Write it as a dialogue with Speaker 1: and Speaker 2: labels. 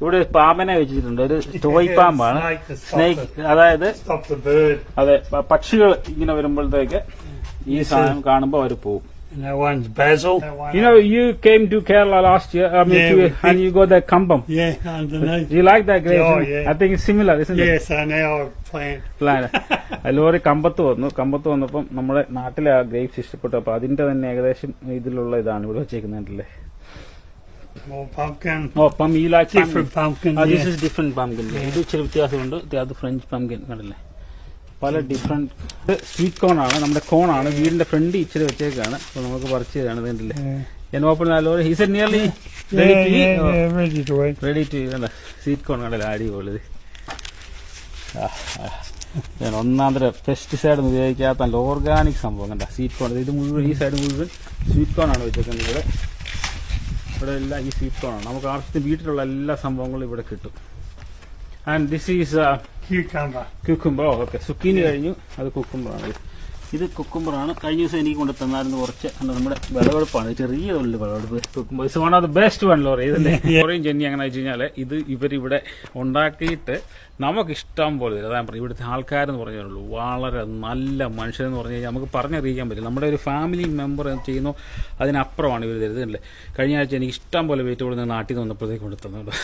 Speaker 1: ഇവിടെ ഒരു പാമ്പനെ വെച്ചിട്ടുണ്ട് ഒരു ടോയ് പാമ്പാണ് സ്നേക്ക് അതായത്. അതെ പക്ഷികൾ ഇങ്ങനെ വരുമ്പോഴത്തേക്ക് ഈ സാധനം കാണുമ്പോൾ അവർ പോകും
Speaker 2: And that one's basil.
Speaker 1: You know, you came to Kerala last year, I mean,
Speaker 2: Yeah,
Speaker 1: to,
Speaker 2: we-
Speaker 1: and you got that kambam.
Speaker 2: Yeah, underneath.
Speaker 1: Do you like that grape?
Speaker 2: Oh, yeah.
Speaker 1: I think it's similar, isn't yes, it?
Speaker 2: Yes, and now I plant.
Speaker 1: Plan lorry കമ്പത്ത് വന്നു കമ്പത്ത് വന്നപ്പം നമ്മുടെ നാട്ടിലെ ആ grapes ഇഷ്ടപ്പെട്ടു അപ്പൊ അതിന്റെ തന്നെ ഏകദേശം ഇതിലുള്ള ഇതാണ് ഇവിടെ വെച്ചേക്കുന്നില്ലേ
Speaker 2: More pumpkin.
Speaker 1: ഓ പം ഈ like
Speaker 2: Different pumpkin.
Speaker 1: This
Speaker 2: yeah.
Speaker 1: Is different pumpkin ഇത് ഇച്ചിരി വ്യത്യാസമുണ്ട്. അത് ഫ്രഞ്ച് പംകിൻ കണ്ടല്ലേ പല ഡിഫറെന്റ് സ്വീറ്റ് കോൺ ആണ്. നമ്മുടെ കോൺ ആണ്. വീടിന്റെ ഫ്രണ്ട് ഇച്ചിരി വെച്ചേക്കാണ്. അപ്പൊ നമുക്ക് പറിച്ച് തരാണ് ഇതിന്റെ open lorry. His nearly
Speaker 2: yeah, ready
Speaker 1: ready to കണ്ട? സ്വീറ്റ് കോൺ കണ്ടല്ലേ അടിപൊളി ഞാൻ ഒന്നാന്തര പെസ്റ്റിസൈഡ് ഒന്നും ഉപയോഗിക്കാത്ത നല്ല ഓർഗാനിക് സംഭവം. കണ്ട? സ്വീറ്റ് കോൺ ഇത് മുഴുവൻ ഈ സൈഡ് മുഴുവൻ സ്വീറ്റ് കോൺ ആണ് വെച്ചേക്കുന്നത് ഇവിടെ. ഇവിടെ എല്ലാം ഈ സീപ്പാണ് ആണ് നമുക്ക് ആവശ്യത്തിന് വീട്ടിലുള്ള എല്ലാ സംഭവങ്ങളും ഇവിടെ കിട്ടും. And this is
Speaker 2: Cucumber.
Speaker 1: Cucumber okay zucchini കഴിഞ്ഞു. അത് കുക്കുംബറാണ് ഇത് കുക്കുംബറാണ് കഴിഞ്ഞ ദിവസം എനിക്ക് കൊണ്ട് തന്നായിരുന്നു കുറച്ച്. നമ്മുടെ വിളവെടുപ്പാണ്. ചെറിയ ഉള്ളു വിളവെടുപ്പ്. Cucumber one of the best one lorry ഇതിന്റെ ലോറിയും ചെന്നി അങ്ങനെ വെച്ച് കഴിഞ്ഞാൽ ഇത് ഇവരിവിടെ ഉണ്ടാക്കിയിട്ട് നമുക്ക് ഇഷ്ടം പോലെ തരും. അതാ പറയും ഇവിടുത്തെ ആൾക്കാരെന്ന് പറഞ്ഞുള്ളൂ വളരെ നല്ല മനുഷ്യരെന്ന് പറഞ്ഞു കഴിഞ്ഞാൽ നമുക്ക് പറഞ്ഞറിയിക്കാൻ പറ്റില്ല. നമ്മുടെ ഒരു ഫാമിലി മെമ്പർ ചെയ്യുന്നു അതിനപ്പുറമാണ് ഇവർ തരുന്നത്. കഴിഞ്ഞ ആഴ്ച എനിക്ക് ഇഷ്ടം പോലെ വെയിറ്റ് കൊടുത്ത് നാട്ടിൽ നിന്ന് വന്നപ്പോഴത്തേക്ക് കൊടുത്തത്